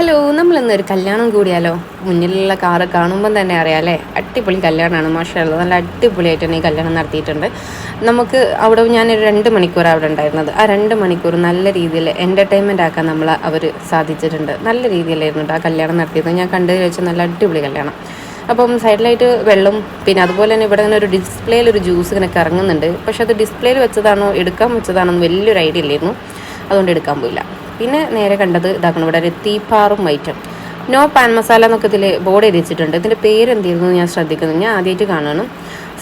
Hello നമ്മൾ ഒരു കല്യാണം കൂടിയാലോ? മുന്നിലുള്ള കാറ് കാണുമ്പം തന്നെ അറിയാം അല്ലേ? അടിപൊളി കല്യാണമാണ് മാഷല്ല നല്ല അടിപൊളിയായിട്ട് തന്നെ ഈ കല്യാണം നടത്തിയിട്ടുണ്ട്. നമുക്ക് അവിടെ ഞാനൊരു രണ്ട് മണിക്കൂർ അവിടെ ഉണ്ടായിരുന്നത്. ആ രണ്ട് മണിക്കൂർ നല്ല രീതിയിൽ എന്റർടൈൻമെന്റ് ആക്കാൻ നമ്മൾ അവർ സാധിച്ചിട്ടുണ്ട്. നല്ല രീതിയിലായിരുന്നു ആ കല്യാണം നടത്തിയത്. ഞാൻ കണ്ടതിൽ വെച്ച് നല്ല അടിപൊളി കല്യാണം. അപ്പം സൈഡിലായിട്ട് വെള്ളം പിന്നെ അതുപോലെ തന്നെ ഇവിടെ ഇങ്ങനെ ഒരു ഡിസ്പ്ലേയിൽ ഒരു ജ്യൂസ് ഇങ്ങനെ കറങ്ങുന്നുണ്ട്. പക്ഷെ അത് ഡിസ്പ്ലേയിൽ വെച്ചതാണോ എടുക്കാൻ വെച്ചതാണോ എന്ന് വലിയൊരു ഐഡിയ ഇല്ലായിരുന്നു. അതുകൊണ്ട് എടുക്കാൻ പോയില്ല. പിന്നെ നേരെ കണ്ടത് ഇതാക്കണം. ഇവിടെ ഒരു തീപ്പാറും ഐറ്റം. നോ പാൻ മസാല എന്നൊക്കെ ഇതിൽ ബോർഡ് എഴുതി വെച്ചിട്ടുണ്ട് ഇതിന്റെ പേര് എന്തായിരുന്നു ഞാൻ ശ്രദ്ധിക്കുന്നു. ഞാൻ ആദ്യമായിട്ട് കാണണം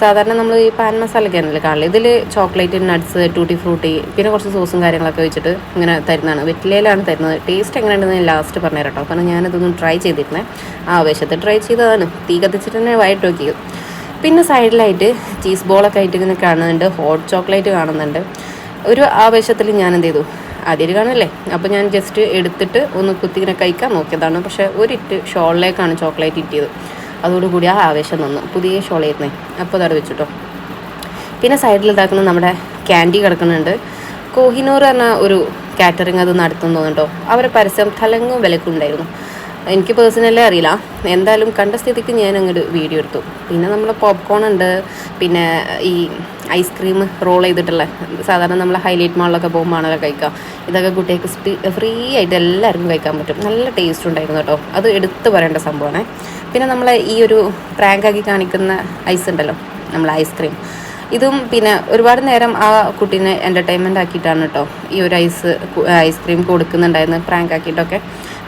സാധാരണ നമ്മൾ ഈ പാൻ മസാലയൊക്കെ ആണല്ലോ കാണില്ല ഇതിൽ ചോക്ലേറ്റ് നട്ട്സ് ടൂട്ടി ഫ്രൂട്ടി പിന്നെ കുറച്ച് സോസും കാര്യങ്ങളൊക്കെ വെച്ചിട്ട് ഇങ്ങനെ തരുന്നതാണ്. വെറ്റിലയിലാണ് തരുന്നത്. ടേസ്റ്റ് എങ്ങനെയുണ്ടെന്ന് ഞാൻ ലാസ്റ്റ് പറഞ്ഞു കേട്ടോ. കാരണം ഞാനതൊന്നും ട്രൈ ചെയ്തിരുന്നത് ആ ട്രൈ ചെയ്തതാണ്. തീ കത്തിച്ചിട്ട് തന്നെ വയറ്റ് നോക്കിയത് പിന്നെ സൈഡിലായിട്ട് ചീസ് ബോളൊക്കെ ആയിട്ട് ഇങ്ങനെ കാണുന്നുണ്ട്. ഹോട്ട് ചോക്ലേറ്റ് കാണുന്നുണ്ട്. ഒരു ആവേശത്തിൽ ഞാൻ എന്ത് ചെയ്തു? ആദ്യമായിട്ട് കാണല്ലേ അപ്പോൾ ഞാൻ ജസ്റ്റ് എടുത്തിട്ട് ഒന്ന് കുത്തിങ്ങനെ കഴിക്കാൻ നോക്കിയതാണ്. പക്ഷേ ഒരിറ്റ് ഷോളിലേക്കാണ് ചോക്ലേറ്റ് ഇറ്റിയത് അതോടുകൂടി ആ ആവേശം നിന്നു. പുതിയ ഷോളായിരുന്നേ അപ്പോൾ അതവിടെ വെച്ചിട്ടോ. പിന്നെ സൈഡിൽ ഇതാക്കുന്ന നമ്മുടെ ക്യാൻഡി കിടക്കുന്നുണ്ട്. കോഹിനൂർ എന്ന ഒരു കാറ്ററിംഗ് അത് നടത്തുന്നു തോന്നുന്നുണ്ടോ? അവരെ പരസ്യം തലങ്ങും വിലക്കുണ്ടായിരുന്നു എനിക്ക് പേഴ്സണലി അറിയില്ല. എന്തായാലും കണ്ട സ്ഥിതിക്ക് ഞാൻ അങ്ങോട്ട് വീഡിയോ എടുത്തു. പിന്നെ നമ്മൾ പോപ്കോൺ ഉണ്ട്. പിന്നെ ഈ ഐസ്ക്രീം റോൾ ചെയ്തിട്ടുള്ള സാധാരണ നമ്മൾ ഹൈലൈറ്റ് മാളിലൊക്കെ പോകുമ്പോൾ ആണല്ലോ കഴിക്കുക. ഇതൊക്കെ കുട്ടികൾക്ക് ഫ്രീ ആയിട്ട് എല്ലാവർക്കും കഴിക്കാൻ പറ്റും. നല്ല ടേസ്റ്റ് ഉണ്ടായിരുന്നു കേട്ടോ. അത് എടുത്തു പറയേണ്ട സംഭവമാണ്. പിന്നെ നമ്മൾ ഈ ഒരു പ്രാങ്കാക്കി കാണിക്കുന്ന ഐസ് ഉണ്ടല്ലോ നമ്മൾ ഐസ്ക്രീം ഇതും പിന്നെ ഒരുപാട് നേരം ആ കുട്ടീനെ എന്റർടൈൻമെന്റ് ആക്കിയിട്ടാണ് കേട്ടോ ഈ ഒരു ഐസ് ഐസ്ക്രീം കൊടുക്കുന്നുണ്ടായിരുന്നു പ്രാങ്ക് ആക്കിയിട്ടൊക്കെ.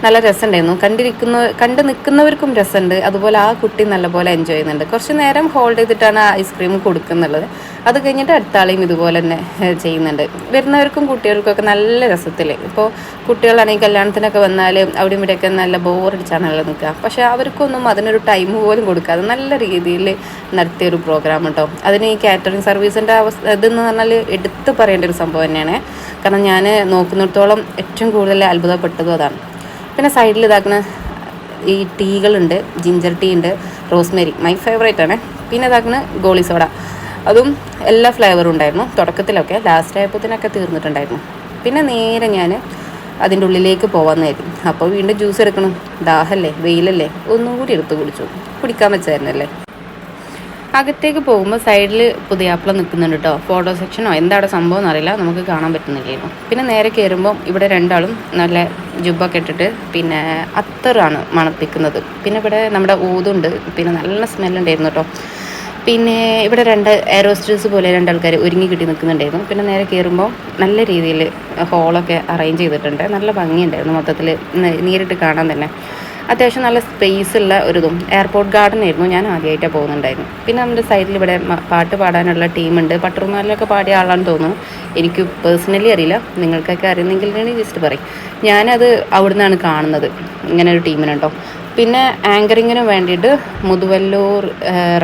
നല്ല രസമുണ്ടായിരുന്നു. കണ്ടിരിക്കുന്ന കണ്ടു നിൽക്കുന്നവർക്കും രസമുണ്ട്. അതുപോലെ ആ കുട്ടി നല്ലപോലെ എൻജോയ് ചെയ്യുന്നുണ്ട്. കുറച്ച് നേരം ഹോൾഡ് ചെയ്തിട്ടാണ് ഐസ്ക്രീം കൊടുക്കുന്നുള്ളത്. അത് കഴിഞ്ഞിട്ട് അടുത്ത ആളെയും ഇതുപോലെ തന്നെ ചെയ്യുന്നുണ്ട്. വരുന്നവർക്കും കുട്ടികൾക്കൊക്കെ നല്ല രസത്തിൽ ഇപ്പോൾ കുട്ടികളാണെങ്കിൽ കല്യാണത്തിനൊക്കെ വന്നാൽ അവിടെ ഇവിടെയൊക്കെ നല്ല ബോറടിച്ചാണല്ലോ നിൽക്കുക. പക്ഷേ അവർക്കൊന്നും അതിനൊരു ടൈം പോലും കൊടുക്കാതെ നല്ല രീതിയിൽ നടത്തിയൊരു പ്രോഗ്രാം കേട്ടോ അതിന് ഈ കാറ്ററിംഗ് സർവീസിന്റെ അവസ്ഥ ഇതെന്ന് പറഞ്ഞാൽ എടുത്തു പറയേണ്ട ഒരു സംഭവം തന്നെയാണ്. കാരണം ഞാൻ നോക്കുന്നിടത്തോളം ഏറ്റവും കൂടുതൽ അത്ഭുതപ്പെട്ടതും അതാണ്. പിന്നെ സൈഡിൽ ഇതാക്കുന്ന ഈ ടീകളുണ്ട് ജിഞ്ചർ ടീ ഉണ്ട് റോസ്മേരി മൈ ഫേവറേറ്റ് ആണ്. പിന്നെ ഇതാക്കുന്ന ഗോളി സോഡ. അതും എല്ലാ ഫ്ലേവറും ഉണ്ടായിരുന്നു തുടക്കത്തിലൊക്കെ ലാസ്റ്റ് ആയപ്പോഴത്തേനൊക്കെ തീർന്നിട്ടുണ്ടായിരുന്നു. പിന്നെ നേരെ ഞാൻ അതിന്റെ ഉള്ളിലേക്ക് പോകാമെന്നായിരുന്നു അപ്പോൾ വീണ്ടും ജ്യൂസ് എടുക്കണം. ദാഹല്ലേ വെയിലല്ലേ ഒന്നും കൂടി എടുത്ത് കുടിച്ചു. കുടിക്കാൻ വെച്ചായിരുന്നല്ലേ അകത്തേക്ക് പോകുമ്പോൾ സൈഡിൽ പുതിയാപ്പിള നിൽക്കുന്നുണ്ട് കേട്ടോ ഫോട്ടോ സെക്ഷനോ എന്താണ് സംഭവം എന്നറിയില്ല. നമുക്ക് കാണാൻ പറ്റുന്നില്ലായിരുന്നു പിന്നെ നേരെ കയറുമ്പോൾ ഇവിടെ രണ്ടാളും നല്ല ജുബൊക്കെ ഇട്ടിട്ട് പിന്നെ അത്തറാണ് മണപ്പിക്കുന്നത്. പിന്നെ ഇവിടെ നമ്മുടെ ഊതുണ്ട്. പിന്നെ നല്ല സ്മെല്ലുണ്ടായിരുന്നു കേട്ടോ പിന്നെ ഇവിടെ രണ്ട് എയറോസ്റ്റേഴ്സ് പോലെ രണ്ടാൾക്കാർ ഒരുങ്ങി കിട്ടി നിൽക്കുന്നുണ്ടായിരുന്നു. പിന്നെ നേരെ കയറുമ്പോൾ നല്ല രീതിയിൽ ഹോളൊക്കെ അറേഞ്ച് ചെയ്തിട്ടുണ്ട്. നല്ല ഭംഗിയുണ്ടായിരുന്നു മൊത്തത്തിൽ നേരിട്ട് കാണാൻ തന്നെ. അത്യാവശ്യം നല്ല സ്പേസ് ഉള്ള ഒരു ഇതും എയർപോർട്ട് ഗാർഡൻ ആയിരുന്നു. ഞാൻ ആദ്യമായിട്ടാണ് പോകുന്നുണ്ടായിരുന്നു പിന്നെ നമ്മുടെ സൈഡിൽ ഇവിടെ പാട്ട് പാടാനുള്ള ടീമുണ്ട് പട്ടുറുമാലിലൊക്കെ പാടിയ ആളാണെന്ന് തോന്നുന്നു. എനിക്ക് പേഴ്സണലി അറിയില്ല. നിങ്ങൾക്കൊക്കെ അറിയുന്നെങ്കിൽ ജസ്റ്റ് പറയും. ഞാനത് അവിടുന്നാണ് കാണുന്നത്. ഇങ്ങനെ ഒരു ടീമിനുണ്ടോ പിന്നെ ആങ്കറിങ്ങിന് വേണ്ടിയിട്ട് മുതുവല്ലൂർ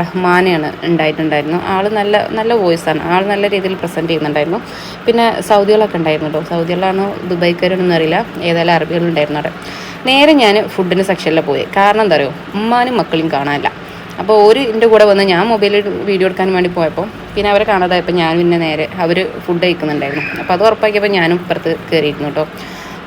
റഹ്മാനെയാണ് ഉണ്ടായിട്ടുണ്ടായിരുന്നു. ആൾ നല്ല നല്ല വോയിസാണ്. ആൾ നല്ല രീതിയിൽ പ്രസന്റ് ചെയ്യുന്നുണ്ടായിരുന്നു. പിന്നെ സൗദികളൊക്കെ ഉണ്ടായിരുന്നു കേട്ടോ സൗദികളാണോ ദുബൈക്കാരൊന്നും അറിയില്ല. ഏതായാലും അറബികളുണ്ടായിരുന്നു അവിടെ. നേരെ ഞാൻ ഫുഡിന് സെക്ഷനിൽ പോയി. കാരണം എന്താ പറയുക ഉമ്മാനും മക്കളും കാണാനില്ല. അപ്പോൾ ഒരു എന്റെ കൂടെ വന്ന് ഞാൻ മൊബൈലിൽ വീഡിയോ എടുക്കാൻ വേണ്ടി പോയപ്പോൾ പിന്നെ അവരെ കാണാതായപ്പോൾ ഞാൻ പിന്നെ നേരെ അവർ ഫുഡ് കഴിക്കുന്നുണ്ടായിരുന്നു. അപ്പോൾ അത് ഉറപ്പാക്കിയപ്പോൾ ഞാനും ഇപ്പുറത്ത് കയറിയിരുന്നു കേട്ടോ.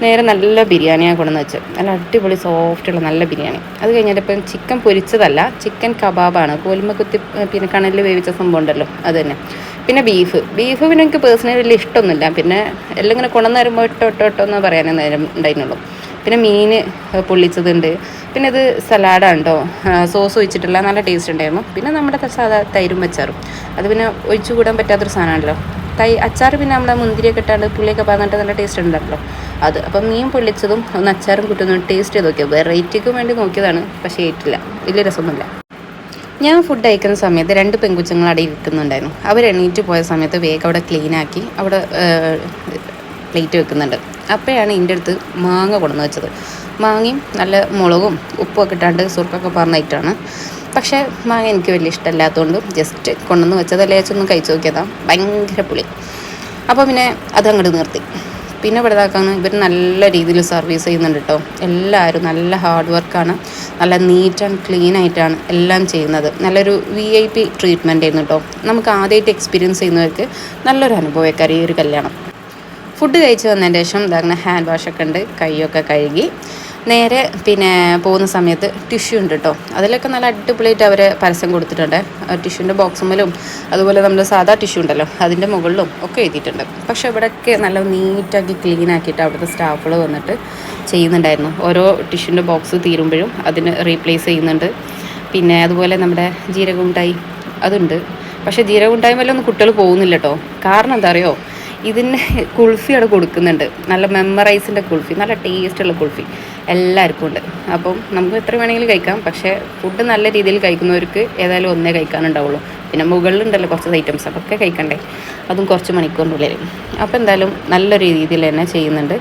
നേരെ നല്ല ബിരിയാണിയാണ് കൊണ്ടുവന്ന് വെച്ച് നല്ല അടിപൊളി സോഫ്റ്റുള്ള നല്ല ബിരിയാണി. അത് കഴിഞ്ഞിട്ട് ഇപ്പം ചിക്കൻ പൊരിച്ചതല്ല ചിക്കൻ കബാബാണ്. കോലുമ്പ കുത്തി പിന്നെ കണലിൽ വേവിച്ച സംഭവം ഉണ്ടല്ലോ അത് തന്നെ. പിന്നെ ബീഫ് ബീഫ് പിന്നെ എനിക്ക് പേഴ്സണലി വലിയ ഇഷ്ടമൊന്നുമില്ല. പിന്നെ എല്ലാം ഇങ്ങനെ കൊണ്ടുവന്ന് വരുമ്പോൾ ഇട്ടോ ഇട്ടോ എന്ന് പറയാനേ നേരം ഉണ്ടായിരുന്നുള്ളൂ. പിന്നെ മീൻ പൊള്ളിച്ചതുണ്ട്. പിന്നെ ഇത് സലാഡാണ് കേട്ടോ സോസ് ഒഴിച്ചിട്ടുള്ള നല്ല ടേസ്റ്റ് ഉണ്ടായിരുന്നു. പിന്നെ നമ്മുടെ സാധാ തൈരും അച്ചാറും. അത് പിന്നെ ഒഴിച്ചു കൂടാൻ പറ്റാത്തൊരു സാധനമാണല്ലോ. തൈ അച്ചാർ പിന്നെ നമ്മുടെ മുന്തിരിയൊക്കെ ഇട്ടാണ്ട് പുള്ളിയൊക്കെ പറഞ്ഞിട്ട് നല്ല ടേസ്റ്റ് ഉണ്ടല്ലോ. അത് അപ്പം മീൻ പൊള്ളിച്ചതും ഒന്ന് അച്ചാറും കുട്ടുന്നതും ടേസ്റ്റ് ചെയ്ത് നോക്കിയത് വെറൈറ്റിക്ക് വേണ്ടി നോക്കിയതാണ് പക്ഷേ ഏറ്റില്ല. വലിയ രസമൊന്നുമില്ല. ഞാൻ ഫുഡ് അയക്കുന്ന സമയത്ത് രണ്ട് പെൺകുച്ചങ്ങൾ അവിടെ ഇരിക്കുന്നുണ്ടായിരുന്നു. അവർ എണീറ്റ് പോയ സമയത്ത് വേഗം അവിടെ ക്ലീനാക്കി അവിടെ പ്ലേറ്റ് വെക്കുന്നുണ്ട്. അപ്പോഴാണ് എന്റെ അടുത്ത് മാങ്ങ കൊണ്ടുവന്ന് വെച്ചത്. മാങ്ങയും നല്ല മുളകും ഉപ്പൊക്കെ ഇട്ടാണ്ട് സുർക്കൊക്കെ പറഞ്ഞിട്ടാണ്. പക്ഷേ മാങ്ങ എനിക്ക് വലിയ ഇഷ്ടമല്ലാത്തതുകൊണ്ട് ജസ്റ്റ് കൊണ്ടുവന്ന് വെച്ചതല്ലേ വെച്ചൊന്ന് കഴിച്ചു നോക്കിയതാണ് ഭയങ്കര പുളി. അപ്പോൾ പിന്നെ അതങ്ങോട്ട് നിർത്തി. പിന്നെ ഇവിടെ ഇതാക്കാണ് ഇവർ നല്ല രീതിയിൽ സർവീസ് ചെയ്യുന്നുണ്ട് കേട്ടോ എല്ലാവരും നല്ല ഹാർഡ് വർക്കാണ് നല്ല നീറ്റ് ആൻഡ് ക്ലീൻ ആയിട്ടാണ് എല്ലാം ചെയ്യുന്നത്. നല്ലൊരു വി ഐ പി ട്രീറ്റ്മെന്റ് ആയിരുന്നു കേട്ടോ നമുക്ക് ആദ്യമായിട്ട് എക്സ്പീരിയൻസ് ചെയ്യുന്നവർക്ക് നല്ലൊരു അനുഭവക്കാരി ഈ ഒരു കല്യാണം. ഫുഡ് കഴിച്ച് വന്നതിന് ശേഷം ഇതാകുന്ന ഹാൻഡ് വാഷൊക്കെ ഉണ്ട് കൈയൊക്കെ കഴുകി. നേരെ പിന്നെ പോകുന്ന സമയത്ത് ടിഷ്യൂ ഉണ്ട് കേട്ടോ അതിലൊക്കെ നല്ല അടിപൊളിയായിട്ട് അവർ പരസ്യം കൊടുത്തിട്ടുണ്ട്. ടിഷ്യൂന്റെ ബോക്സുമ്മലും അതുപോലെ നമ്മൾ സാധാ ടിഷ്യൂ ഉണ്ടല്ലോ അതിന്റെ മുകളിലും ഒക്കെ എഴുതിയിട്ടുണ്ട്. പക്ഷേ ഇവിടെയൊക്കെ നല്ല നീറ്റാക്കി ക്ലീൻ ആക്കിയിട്ട് അവിടുത്തെ സ്റ്റാഫുകൾ വന്നിട്ട് ചെയ്യുന്നുണ്ടായിരുന്നു. ഓരോ ടിഷ്യൂന്റെ ബോക്സ് തീരുമ്പോഴും അതിന് റീപ്ലേസ് ചെയ്യുന്നുണ്ട്. പിന്നെ അതുപോലെ നമ്മുടെ ജീരകമുണ്ടായി അതുണ്ട്. പക്ഷേ ജീരകമുണ്ടായി ഒന്നും കുട്ടികൾ പോകുന്നില്ല കേട്ടോ കാരണം എന്താ അറിയോ? ഇതിന് കുൾഫി അവിടെ കൊടുക്കുന്നുണ്ട്. നല്ല മെമ്മറൈസിന്റെ കുൾഫി നല്ല ടേസ്റ്റുള്ള കുൾഫി. എല്ലാവർക്കും ഉണ്ട്. അപ്പം നമുക്ക് എത്ര വേണമെങ്കിലും കഴിക്കാം. പക്ഷേ ഫുഡ് നല്ല രീതിയിൽ കഴിക്കുന്നവർക്ക് ഏതായാലും ഒന്നേ കഴിക്കാനുണ്ടാവുള്ളൂ. പിന്നെ മുകളിലുണ്ടല്ലോ കുറച്ച് ഐറ്റംസ് അതൊക്കെ കഴിക്കണ്ടേ? അതും കുറച്ച് മണിക്കൂറിനുള്ളിൽ. അപ്പോൾ എന്തായാലും നല്ലൊരു രീതിയിൽ തന്നെ ചെയ്യുന്നുണ്ട്.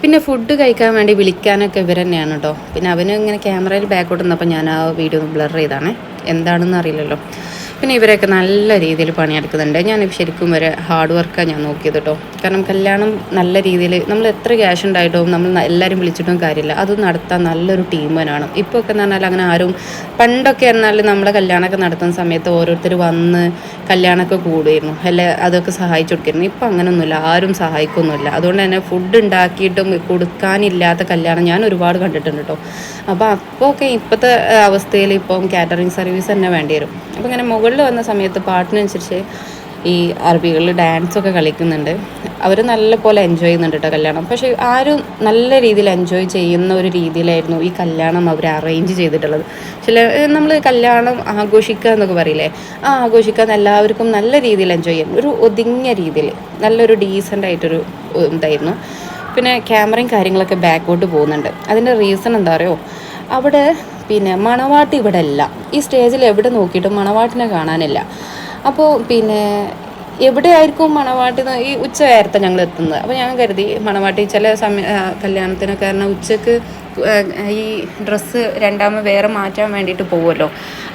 പിന്നെ ഫുഡ് കഴിക്കാൻ വേണ്ടി വിളിക്കാനൊക്കെ ഇവർ തന്നെയാണ് കേട്ടോ. പിന്നെ അവന് ഇങ്ങനെ ക്യാമറയിൽ ബാക്കോട്ട് നിന്നപ്പോൾ ഞാൻ ആ വീഡിയോ ബ്ലർ ചെയ്താണ് എന്താണെന്ന് അറിയില്ലല്ലോ. പിന്നെ ഇവരൊക്കെ നല്ല രീതിയിൽ പണിയെടുക്കുന്നുണ്ട്. ഞാൻ ശരിക്കും ഒരു ഹാർഡ് വർക്കാണ് ഞാൻ നോക്കിയത് കേട്ടോ കാരണം കല്യാണം നല്ല രീതിയിൽ നമ്മൾ എത്ര ക്യാഷ് ഉണ്ടായിട്ടും നമ്മൾ എല്ലാവരും വിളിച്ചിട്ടും കാര്യമില്ല. അത് നടത്താൻ നല്ലൊരു ടീം തന്നെയാണ്. ഇപ്പോൾ ഒക്കെ എന്ന് പറഞ്ഞാൽ അങ്ങനെ ആരും പണ്ടൊക്കെ എന്നാൽ നമ്മളെ കല്യാണമൊക്കെ നടത്തുന്ന സമയത്ത് ഓരോരുത്തർ വന്ന് കല്യാണമൊക്കെ കൂടുമായിരുന്നു. അല്ലെ അതൊക്കെ സഹായിച്ചു കൊടുക്കായിരുന്നു. ഇപ്പം അങ്ങനെയൊന്നുമില്ല ആരും സഹായിക്കൊന്നുമില്ല. അതുകൊണ്ട് തന്നെ ഫുഡ് ഉണ്ടാക്കിയിട്ടും കൊടുക്കാനില്ലാത്ത കല്യാണം ഞാൻ ഒരുപാട് കണ്ടിട്ടുണ്ട് കേട്ടോ അപ്പോൾ അപ്പോൾ ഒക്കെ ഇപ്പോഴത്തെ അവസ്ഥയിൽ ഇപ്പം കാറ്ററിംഗ് സർവീസ് തന്നെ വേണ്ടി വരും. അപ്പോൾ ഇങ്ങനെ മുകളിൽ വന്ന സമയത്ത് പാട്ടിനനുസരിച്ച് ഈ അറബികളിൽ ഡാൻസൊക്കെ കളിക്കുന്നുണ്ട്. അവർ നല്ല പോലെ എൻജോയ് ചെയ്യുന്നുണ്ട് കേട്ടോ കല്യാണം. പക്ഷേ ആരും നല്ല രീതിയിൽ എൻജോയ് ചെയ്യുന്ന ഒരു രീതിയിലായിരുന്നു ഈ കല്യാണം അവർ അറേഞ്ച് ചെയ്തിട്ടുള്ളത്. ചില നമ്മൾ കല്യാണം ആഘോഷിക്കുക എന്നൊക്കെ പറയില്ലേ? ആ ആഘോഷിക്കാൻ എല്ലാവർക്കും നല്ല രീതിയിൽ എൻജോയ് ചെയ്യാം. ഒരു ഒതുങ്ങിയ രീതിയിൽ നല്ലൊരു ഡീസന്റ് ആയിട്ടൊരു ഇതായിരുന്നു പിന്നെ ക്യാമറയും കാര്യങ്ങളൊക്കെ ബാക്കോട്ട് പോകുന്നുണ്ട്. അതിന്റെ റീസൺ എന്താ അറിയോ? അവിടെ പിന്നെ മണവാട്ടി ഇവിടെ അല്ല ഈ സ്റ്റേജിൽ എവിടെ നോക്കിയിട്ടും മണവാട്ടിനെ കാണാനില്ല. അപ്പോൾ പിന്നെ എവിടെയായിരിക്കും മണവാട്ടി ഈ ഉച്ച നേരത്തെ ഞങ്ങൾ എത്തുന്നത്? അപ്പോൾ ഞാൻ കരുതി മണവാട്ടി ചില സമയ കല്യാണത്തിനൊക്കെ കാരണം ഉച്ചയ്ക്ക് ഈ ഡ്രസ്സ് രണ്ടാമത് വേറെ മാറ്റാൻ വേണ്ടിയിട്ട് പോകുമല്ലോ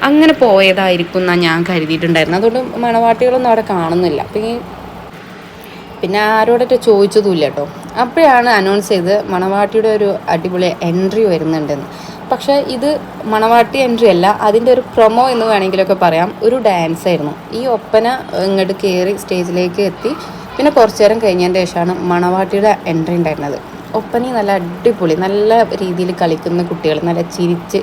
അങ്ങനെ പോയതായിരിക്കും എന്നാണ് ഞാൻ കരുതിയിട്ടുണ്ടായിരുന്നത്. അതുകൊണ്ട് മണവാട്ടികളൊന്നും അവിടെ കാണുന്നില്ല. അപ്പം ഈ പിന്നെ ആരോടൊക്കെ ചോദിച്ചതുമില്ല കേട്ടോ. അപ്പോഴാണ് അനൗൺസ് ചെയ്ത് മണവാട്ടിയുടെ ഒരു അടിപൊളി എൻട്രി വരുന്നുണ്ടെന്ന്. പക്ഷേ ഇത് മണവാട്ടി എൻട്രി അല്ല. അതിന്റെ ഒരു പ്രൊമോ എന്ന് വേണമെങ്കിലൊക്കെ പറയാം. ഒരു ഡാൻസ് ആയിരുന്നു. ഈ ഒപ്പന ഇങ്ങോട്ട് കയറി സ്റ്റേജിലേക്ക് എത്തി. പിന്നെ കുറച്ചു നേരം കഴിഞ്ഞതിന്റെ ശേഷമാണ് മണവാട്ടിയുടെ എൻട്രി ഉണ്ടായിരുന്നത്. ഒപ്പന നല്ല അടിപൊളി നല്ല രീതിയിൽ കളിക്കുന്ന കുട്ടികൾ നല്ല ചിരിച്ച്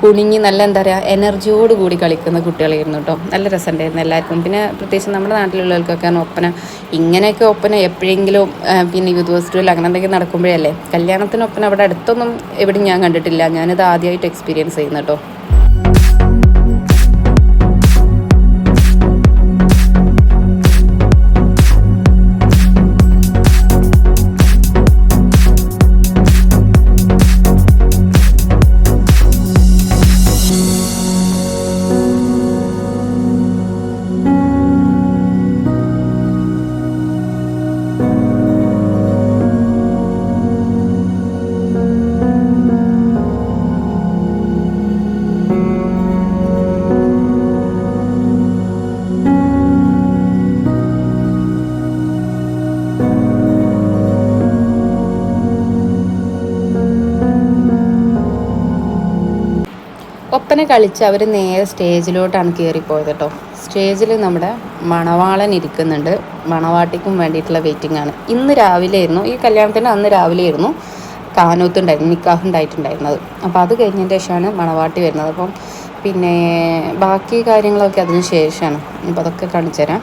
കുണിങ്ങി നല്ല എന്താ പറയുക എനർജിയോട് കൂടി കളിക്കുന്ന കുട്ടികളായിരുന്നു കേട്ടോ നല്ല രസമുണ്ടായിരുന്നു എല്ലാവർക്കും. പിന്നെ പ്രത്യേകിച്ച് നമ്മുടെ നാട്ടിലുള്ളവർക്കൊക്കെ ഒപ്പന? ഇങ്ങനെയൊക്കെ ഒപ്പന എപ്പോഴെങ്കിലും പിന്നെ യൂത്ത് ഫെസ്റ്റിവൽ അങ്ങനെ എന്തെങ്കിലും നടക്കുമ്പോഴല്ലേ? കല്യാണത്തിന് ഒപ്പന അവിടെ അടുത്തൊന്നും എവിടെയും ഞാൻ കണ്ടിട്ടില്ല. ഞാനിത് ആദ്യമായിട്ട് എക്സ്പീരിയൻസ് ചെയ്യുന്നു കേട്ടോ ഒപ്പന കളിച്ച് അവർ നേരെ സ്റ്റേജിലോട്ടാണ് കയറിപ്പോയത് കേട്ടോ സ്റ്റേജിൽ നമ്മുടെ മണവാളൻ ഇരിക്കുന്നുണ്ട്. മണവാട്ടിക്കും വേണ്ടിയിട്ടുള്ള വെയിറ്റിംഗ് ആണ്. ഇന്ന് രാവിലെ ആയിരുന്നു ഈ കല്യാണത്തിന് അന്ന് രാവിലെ ആയിരുന്നു കാനൂത്തുണ്ടായിരുന്നു നിക്കാഹ് ഉണ്ടായിട്ടുണ്ടായിരുന്നത് അപ്പോൾ അത് കഴിഞ്ഞതിന് ശേഷമാണ് മണവാട്ടി വരുന്നത്. അപ്പം പിന്നെ ബാക്കി കാര്യങ്ങളൊക്കെ അതിന് ശേഷമാണ്. അപ്പോൾ അതൊക്കെ കാണിച്ചു തരാം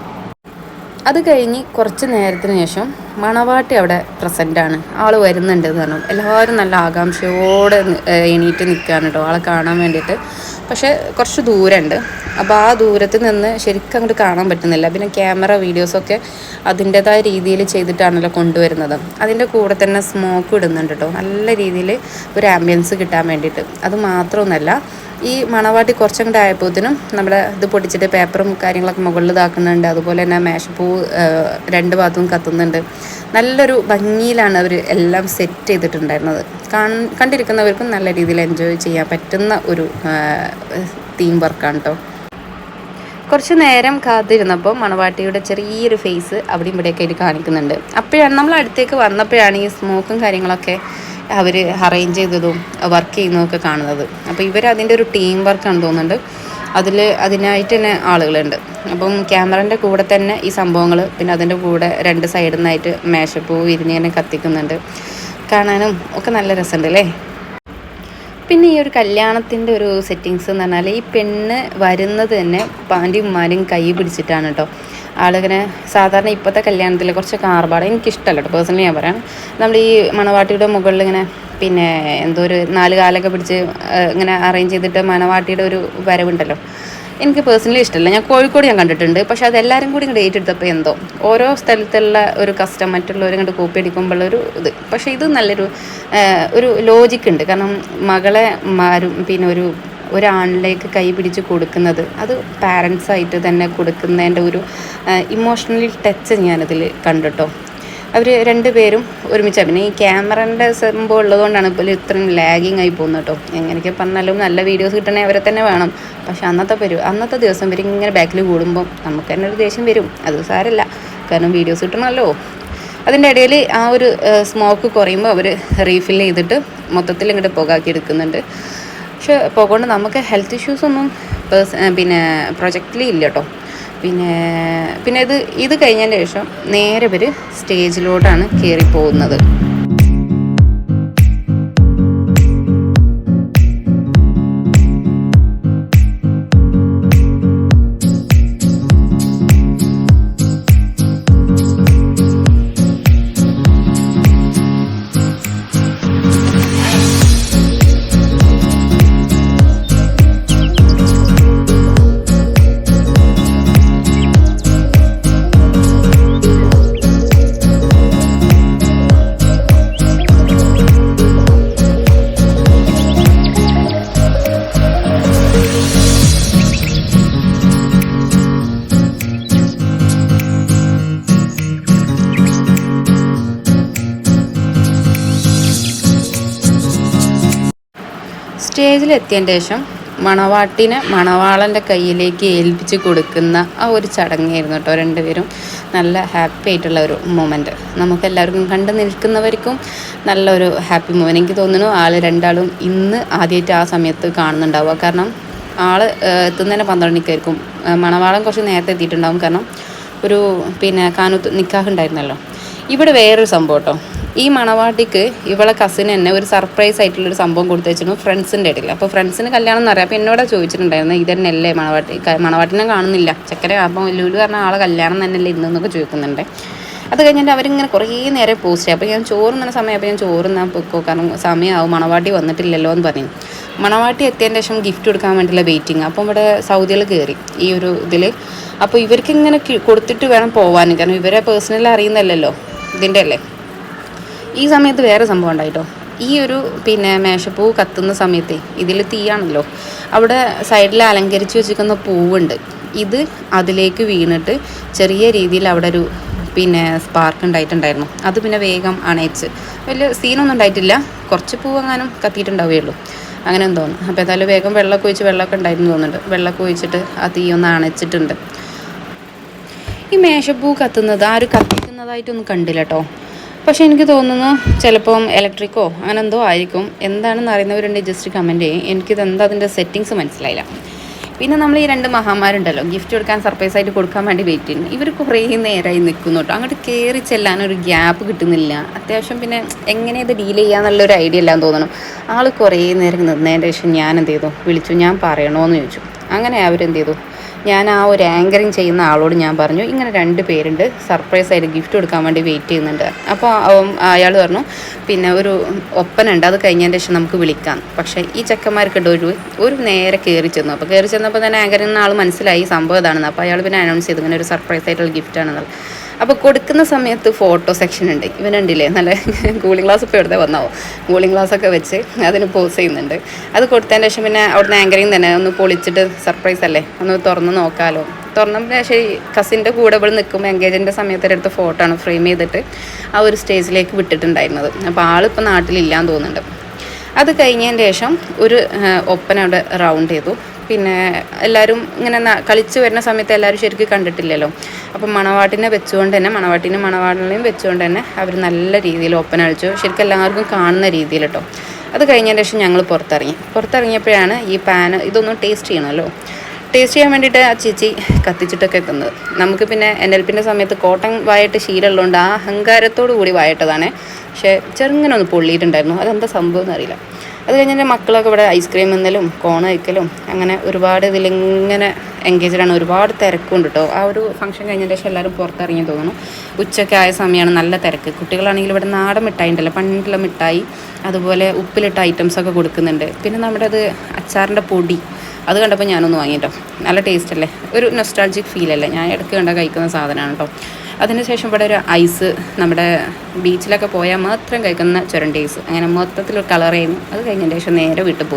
അത് കഴിഞ്ഞ് കുറച്ച് നേരത്തിന് ശേഷം മണവാട്ടി അവിടെ പ്രസന്റാണ് ആൾ വരുന്നുണ്ട് എന്ന് പറഞ്ഞു. എല്ലാവരും നല്ല ആകാംക്ഷയോടെ എണീറ്റ് നിൽക്കുകയാണ് കേട്ടോ ആളെ കാണാൻ വേണ്ടിയിട്ട്. പക്ഷേ കുറച്ച് ദൂരമുണ്ട് അപ്പോൾ ആ ദൂരത്ത് നിന്ന് ശരിക്കും അങ്ങോട്ട് കാണാൻ പറ്റുന്നില്ല. പിന്നെ ക്യാമറ വീഡിയോസൊക്കെ അതിന്റെതായ രീതിയിൽ ചെയ്തിട്ടാണല്ലോ കൊണ്ടുവരുന്നത്. അതിന്റെ കൂടെ തന്നെ സ്മോക്ക് ഇടുന്നുണ്ട് കേട്ടോ നല്ല രീതിയിൽ ഒരു ആംബിയൻസ് കിട്ടാൻ വേണ്ടിയിട്ട്. അത് മാത്രമൊന്നുമല്ല ഈ മണവാട്ടി കുറച്ചും കൂടെ ആയപ്പോഴത്തേനും നമ്മുടെ ഇത് പൊടിച്ചിട്ട് പേപ്പറും കാര്യങ്ങളൊക്കെ മുകളിൽ ഇതാക്കുന്നുണ്ട്. അതുപോലെ തന്നെ മേശപ്പൂ രണ്ട് ഭാഗത്തും കത്തുന്നുണ്ട്. നല്ലൊരു ഭംഗിയിലാണ് അവർ എല്ലാം സെറ്റ് ചെയ്തിട്ടുണ്ടായിരുന്നത്. കാണ കണ്ടിരിക്കുന്നവർക്കും നല്ല രീതിയിൽ എൻജോയ് ചെയ്യാൻ പറ്റുന്ന ഒരു തീം വർക്കാണ് കേട്ടോ കുറച്ച് നേരം കാത്തിരുന്നപ്പോൾ മണവാട്ടിയുടെ ചെറിയൊരു ഫേസ് അവിടെയും ഇവിടെയൊക്കെ ആയിട്ട് കാണിക്കുന്നുണ്ട്. അപ്പോഴാണ് നമ്മൾ അടുത്തേക്ക് വന്നപ്പോഴാണ് ഈ സ്മോക്കും കാര്യങ്ങളൊക്കെ അവർ അറേഞ്ച് ചെയ്തതും വർക്ക് ചെയ്യുന്നതൊക്കെ കാണുന്നത്. അപ്പോൾ ഇവർ അതിന്റെ ഒരു ടീം വർക്കാണ് തോന്നുന്നുണ്ട്. അതിൽ അതിനായിട്ട് തന്നെ ആളുകളുണ്ട്. അപ്പം ക്യാമറന്റെ കൂടെ തന്നെ ഈ സംഭവങ്ങൾ പിന്നെ അതിന്റെ കൂടെ രണ്ട് സൈഡിൽ നിന്നായിട്ട് മേശപ്പൂ തന്നെ കത്തിക്കുന്നുണ്ട്. കാണാനും ഒക്കെ നല്ല രസമുണ്ട് അല്ലേ പിന്നെ ഈ ഒരു കല്യാണത്തിന്റെ ഒരു സെറ്റിങ്സ് എന്ന് പറഞ്ഞാൽ ഈ പെണ്ണ് വരുന്നത് തന്നെ പാന്റും ഉമ്മാരും കൈ പിടിച്ചിട്ടാണ് കേട്ടോ ആളിങ്ങനെ സാധാരണ ഇപ്പോഴത്തെ കല്യാണത്തിൽ കുറച്ച് കാർബാട് എനിക്കിഷ്ടമല്ല കേട്ടോ. പേഴ്സണലി ഞാൻ പറയാം നമ്മൾ ഈ മണവാട്ടിയുടെ മുകളിൽ ഇങ്ങനെ പിന്നെ എന്തോ ഒരു നാല് കാലൊക്കെ പിടിച്ച് ഇങ്ങനെ അറേഞ്ച് ചെയ്തിട്ട് മണവാട്ടിയുടെ ഒരു വരവുണ്ടല്ലോ. എനിക്ക് പേഴ്സണലി ഇഷ്ടമല്ല. ഞാൻ കോഴിക്കോട് ഞാൻ കണ്ടിട്ടുണ്ട്. പക്ഷേ അതെല്ലാവരും കൂടി ഇങ്ങോട്ട് ഏറ്റെടുത്തപ്പോൾ എന്തോ ഓരോ സ്ഥലത്തുള്ള ഒരു കസ്റ്റം മറ്റുള്ളവരും കണ്ട് കോപ്പി അടിക്കുമ്പോഴുള്ളൊരു ഇത്. പക്ഷേ ഇത് നല്ലൊരു ഒരു ലോജിക്ക് ഉണ്ട്. കാരണം മകളെ മാരും പിന്നെ ഒരു ഒരാണിലേക്ക് കൈ പിടിച്ച് കൊടുക്കുന്നത്. അത് പാരൻസായിട്ട് തന്നെ കൊടുക്കുന്നതിന്റെ ഒരു ഇമോഷണൽ ടച്ച് ഞാനതിൽ കണ്ടിട്ടോ. അവർ രണ്ടുപേരും ഒരുമിച്ച്. പിന്നെ ഈ ക്യാമറന്റെ സംഭവം ഉള്ളതുകൊണ്ടാണ് ഇപ്പോൾ ഇത്രയും ലാഗിങ് ആയി പോകുന്നത് കേട്ടോ. എങ്ങനെയൊക്കെ പറഞ്ഞാലും നല്ല വീഡിയോസ് കിട്ടണേ അവരെ തന്നെ വേണം. പക്ഷേ അന്നത്തെ പേര് അന്നത്തെ ദിവസം വരെ ഇങ്ങനെ ബാക്കിൽ കൂടുമ്പം നമുക്ക് തന്നെ ഒരു ദേഷ്യം വരും. അത് സാരമില്ല കാരണം വീഡിയോസ് കിട്ടണമല്ലോ. അതിന്റെ ഇടയിൽ ആ ഒരു സ്മോക്ക് കുറയുമ്പോൾ അവർ റീഫിൽ ചെയ്തിട്ട് മൊത്തത്തിൽ ഇങ്ങോട്ട് പുകാക്കി എടുക്കുന്നുണ്ട്. പക്ഷെ പോകൊണ്ട് നമുക്ക് ഹെൽത്ത് ഇഷ്യൂസ് ഒന്നും പേഴ്സ് പിന്നെ പ്രൊജക്റ്റിൽ ഇല്ല കേട്ടോ പിന്നെ പിന്നെ ഇത് ഇത് കഴിഞ്ഞതിന്റെ ശേഷം നേരെ ഇവർ സ്റ്റേജിലോട്ടാണ് കയറി പോകുന്നത്. സ്റ്റേജിൽ ശേഷം മണവാട്ടിനെ മണവാളന്റെ കയ്യിലേക്ക് ഏൽപ്പിച്ച് കൊടുക്കുന്ന ആ ഒരു ചടങ്ങായിരുന്നു കേട്ടോ രണ്ടുപേരും. നല്ല ഹാപ്പി ആയിട്ടുള്ള ഒരു മൊമെന്റ് നമുക്ക് എല്ലാവർക്കും കണ്ടു നിൽക്കുന്നവർക്കും നല്ലൊരു ഹാപ്പി മൊമെന്റ് എനിക്ക് തോന്നുന്നു ആൾ രണ്ടാളും ഇന്ന് ആദ്യമായിട്ട് ആ സമയത്ത് കാണുന്നുണ്ടാവുക. കാരണം ആൾ എത്തുന്നതിന് പന്ത്രണ്ട് മണിക്കായിരിക്കും. മണവാളം കുറച്ച് നേരത്തെ എത്തിയിട്ടുണ്ടാവും. കാരണം ഒരു പിന്നെ കാനൂത്ത് നിക്കാഹ് ഉണ്ടായിരുന്നല്ലോ ഇവിടെ വേറൊരു സംഭവം കേട്ടോ. ഈ മണവാട്ടിക്ക് ഇവളെ കസിൻ എന്നെ ഒരു സർപ്രൈസ് ആയിട്ടുള്ളൊരു സംഭവം കൊടുത്തു വെച്ചിരുന്നു ഫ്രണ്ട്സിന്റെ ഇടയിൽ. അപ്പോൾ ഫ്രണ്ട്സിന് കല്യാണം എന്ന് അറിയാം അപ്പോൾ എന്നോട് ചോദിച്ചിട്ടുണ്ടായിരുന്നു ഇത് തന്നെയല്ലേ മണവാട്ടി മണവാട്ടിനെ കാണുന്നില്ല. ചക്കര അപ്പം ലുലു പറഞ്ഞ ആളെ കല്യാണം തന്നെയല്ലേ ഇന്നെന്നൊക്കെ ചോദിക്കുന്നുണ്ട്. അത് കഴിഞ്ഞിട്ട് അവരിങ്ങനെ കുറേ നേരം പോസ്റ്റ് ചെയ്യാം. അപ്പോൾ ഞാൻ ചോറുന്ന സമയം അപ്പോൾ ഞാൻ ചോറുന്നാൻ പൊക്കോ? കാരണം സമയമാവും മണവാട്ടി വന്നിട്ടില്ലല്ലോ എന്ന് പറഞ്ഞു. മണവാട്ടി എത്തിയതിന് ശേഷം ഗിഫ്റ്റ് കൊടുക്കാൻ വേണ്ടിയുള്ള വെയിറ്റിംഗ് അപ്പോൾ ഇവിടെ സൗദിയിൽ കയറി ഈ ഒരു ഇതിൽ അപ്പോൾ ഇവർക്കിങ്ങനെ കൊടുത്തിട്ട് വേണം പോകാൻ കാരണം ഇവരെ പേഴ്സണലി അറിയുന്നല്ലോ ഇതിന്റെ അല്ലേ? ഈ സമയത്ത് വേറെ സംഭവം ഉണ്ടായിട്ടോ? ഈ ഒരു പിന്നെ മേശപ്പൂ കത്തുന്ന സമയത്ത് ഇതിൽ തീയാണല്ലോ. അവിടെ സൈഡിൽ അലങ്കരിച്ച് വെച്ചിരിക്കുന്ന പൂവുണ്ട്. ഇത് അതിലേക്ക് വീണിട്ട് ചെറിയ രീതിയിൽ അവിടെ ഒരു പിന്നെ സ്പാർക്ക് ഉണ്ടായിട്ടുണ്ടായിരുന്നു. അത് പിന്നെ വേഗം അണയിച്ച്. വലിയ സീനൊന്നും ഉണ്ടായിട്ടില്ല. കുറച്ച് പൂവെങ്ങാനും കത്തിയിട്ടുണ്ടാവുകയുള്ളൂ. അങ്ങനെ തോന്നുന്നു. അപ്പോൾ ഏതായാലും വേഗം വെള്ളമൊക്കെ ഒഴിച്ച് വെള്ളമൊക്കെ ഉണ്ടായിരുന്നു തോന്നുന്നുണ്ട്. വെള്ളമൊക്കെ ഒഴിച്ചിട്ട് ആ തീ ഒന്ന് അണച്ചിട്ടുണ്ട്. ഈ മേശപ്പൂ കത്തുന്നത് ആരും കത്തിക്കുന്നതായിട്ടൊന്നും കണ്ടില്ല കേട്ടോ പക്ഷെ എനിക്ക് തോന്നുന്നു ചിലപ്പം ഇലക്ട്രിക്കോ അങ്ങനെ എന്തോ ആയിരിക്കും. എന്താണെന്ന് അറിയുന്നവരുണ്ടെങ്കിൽ ജസ്റ്റ് കമന്റ് ചെയ്യും. എനിക്കിത് എന്താ അതിന്റെ സെറ്റിങ്സ് മനസ്സിലായില്ല. പിന്നെ നമ്മൾ ഈ രണ്ട് മഹാമാരുണ്ടല്ലോ ഗിഫ്റ്റ് കൊടുക്കാൻ സർപ്രൈസ് ആയിട്ട് കൊടുക്കാൻ വേണ്ടി വെയിറ്റ് ചെയ്യുന്നു. ഇവർ കുറേ നേരമായി നിൽക്കുന്നു കേട്ടോ. അങ്ങോട്ട് കയറി ചെല്ലാൻ ഒരു ഗ്യാപ്പ് കിട്ടുന്നില്ല. അത്യാവശ്യം പിന്നെ എങ്ങനെ ഇത് ഡീൽ ചെയ്യാന്നുള്ളൊരു ഐഡിയ ഇല്ലാന്ന് തോന്നണം. ആൾ കുറേ നേരം നിന്നതിന്റെ ശേഷം ഞാൻ എന്ത് ചെയ്തു? വിളിച്ചു ഞാൻ പറയണോന്ന് ചോദിച്ചു. അങ്ങനെ അവരെന്ത് ചെയ്തു? ഞാൻ ആ ഒരു ആങ്കറിങ് ചെയ്യുന്ന ആളോട് ഞാൻ പറഞ്ഞു ഇങ്ങനെ രണ്ട് പേരുണ്ട് സർപ്രൈസ് ആയിട്ട് ഗിഫ്റ്റ് കൊടുക്കാൻ വേണ്ടി വെയിറ്റ് ചെയ്യുന്നുണ്ട്. അപ്പോൾ അയാൾ പറഞ്ഞു പിന്നെ ഒരു ഒപ്പനുണ്ട് അത് കഴിഞ്ഞതിന് ശേഷം നമുക്ക് വിളിക്കാം. പക്ഷേ ഈ ചെക്കന്മാർക്കിട്ട് ഒരു ഒരു നേരെ കയറി ചെന്നു. അപ്പോൾ കയറി ചെന്നപ്പോൾ തന്നെ ആങ്കറിങ് ആൾ മനസ്സിലായി സംഭവം ഇതാണെന്ന്. അപ്പോൾ അയാൾ പിന്നെ അനൗൺസ് ചെയ്തു ഇങ്ങനെ ഒരു സർപ്രൈസ് ആയിട്ടുള്ള ഗിഫ്റ്റ് ആണെന്നുള്ളത് അപ്പോൾ കൊടുക്കുന്ന സമയത്ത് ഫോട്ടോ സെക്ഷൻ ഉണ്ട്. ഇവനുണ്ടില്ലേ നല്ല കൂളിംഗ് ഗ്ലാസ് ഇപ്പോൾ എവിടെ വന്നാവും കൂളിംഗ് ഗ്ലാസ് ഒക്കെ വെച്ച് അതിന് പോസ് ചെയ്യുന്നുണ്ട്. അത് കൊടുത്തതിന് ശേഷം പിന്നെ അവിടുന്ന് ആങ്കറിങ് തന്നെ. ഒന്ന് പൊളിച്ചിട്ട് സർപ്രൈസ് അല്ലേ? ഒന്ന് തുറന്ന് നോക്കാമല്ലോ തുറന്നപ്പോൾ ശരി കസിന്റെ കൂടെ ഇവിടെ നിൽക്കുമ്പോൾ എൻഗേജിന്റെ സമയത്ത് എടുത്ത ഫോട്ടോ ആണ് ഫ്രെയിം ചെയ്തിട്ട് ആ ഒരു സ്റ്റേജിലേക്ക് വിട്ടിട്ടുണ്ടായിരുന്നത്. അപ്പോൾ ആളിപ്പോൾ നാട്ടിലില്ലാന്ന് തോന്നുന്നുണ്ട്. അത് കഴിഞ്ഞതിന് ശേഷം ഒരു ഒപ്പന അവിടെ റൗണ്ട് ചെയ്തു. പിന്നെ എല്ലാവരും ഇങ്ങനെ കളിച്ച് വരുന്ന സമയത്ത് എല്ലാവരും ശരിക്കും കണ്ടിട്ടില്ലല്ലോ. അപ്പം മണവാട്ടിനെ വെച്ചുകൊണ്ട് തന്നെ മണവാട്ടിനും മണവാടിനെയും വെച്ചുകൊണ്ട് തന്നെ അവർ നല്ല രീതിയിൽ ഓപ്പൺ അടിച്ചു ശരിക്കും എല്ലാവർക്കും കാണുന്ന രീതിയിൽ കേട്ടോ അത് കഴിഞ്ഞതിന് ശേഷം ഞങ്ങൾ പുറത്തിറങ്ങി. പുറത്തിറങ്ങിയപ്പോഴാണ് ഈ പാന് ഇതൊന്നും ടേസ്റ്റ് ചെയ്യണമല്ലോ. ടേസ്റ്റ് ചെയ്യാൻ വേണ്ടിയിട്ട് ആ ചേച്ചി കത്തിച്ചിട്ടൊക്കെ എത്തുന്നത് നമുക്ക് പിന്നെ എൻ എൽ പിന്റെ സമയത്ത് കോട്ടൺ വായിട്ട് ശീലമുള്ളതുകൊണ്ട് ആ അഹങ്കാരത്തോടു കൂടി വായിട്ടതാണ്. പക്ഷേ ചെറുങ്ങനെ ഒന്ന് പൊള്ളിയിട്ടുണ്ടായിരുന്നു. അതെന്താ സംഭവം എന്നറിയില്ല. അത് കഴിഞ്ഞ് എന്റെ മക്കളൊക്കെ ഇവിടെ ഐസ്ക്രീം ഇന്നലും കോൺ കഴിക്കലും അങ്ങനെ ഒരുപാട് ഇതിലിങ്ങനെ എൻഗേജഡാണ് ഒരുപാട് തിരക്കുണ്ട് കേട്ടോ ആ ഒരു ഫംഗ്ഷൻ കഴിഞ്ഞതിന് ശേഷം എല്ലാവരും പുറത്തിറങ്ങി തോന്നുന്നു. ഉച്ചയ്ക്ക് ആയ സമയമാണ് നല്ല തിരക്ക്. കുട്ടികളാണെങ്കിൽ ഇവിടെ നാടൻ മിഠായി ഉണ്ടല്ലോ. പണ്ടുള്ള മിഠായി അതുപോലെ ഉപ്പിലിട്ട ഐറ്റംസ് ഒക്കെ കൊടുക്കുന്നുണ്ട്. പിന്നെ നമ്മുടെ അത് അച്ചാറിന്റെ പൊടി അത് കണ്ടപ്പോൾ ഞാനൊന്ന് വാങ്ങിട്ടോ. നല്ല ടേസ്റ്റ് അല്ലേ? ഒരു നൊസ്റ്റാൾജിക് ഫീൽ അല്ലേ? ഞാൻ ഇടയ്ക്ക് കണ്ട കഴിക്കുന്ന സാധനമാണ് കേട്ടോ അതിനുശേഷം ഇവിടെ ഒരു ഐസ് നമ്മുടെ ബീച്ചിലൊക്കെ പോയാൽ മാത്രം കഴിക്കുന്ന ചുരണ്ടി ഐസ് അങ്ങനെ മൊത്തത്തിൽ കളർ ചെയ്യുന്നു. അത് കഴിഞ്ഞതിന് ശേഷം നേരെ വീട്ടിൽ പോകുന്നു.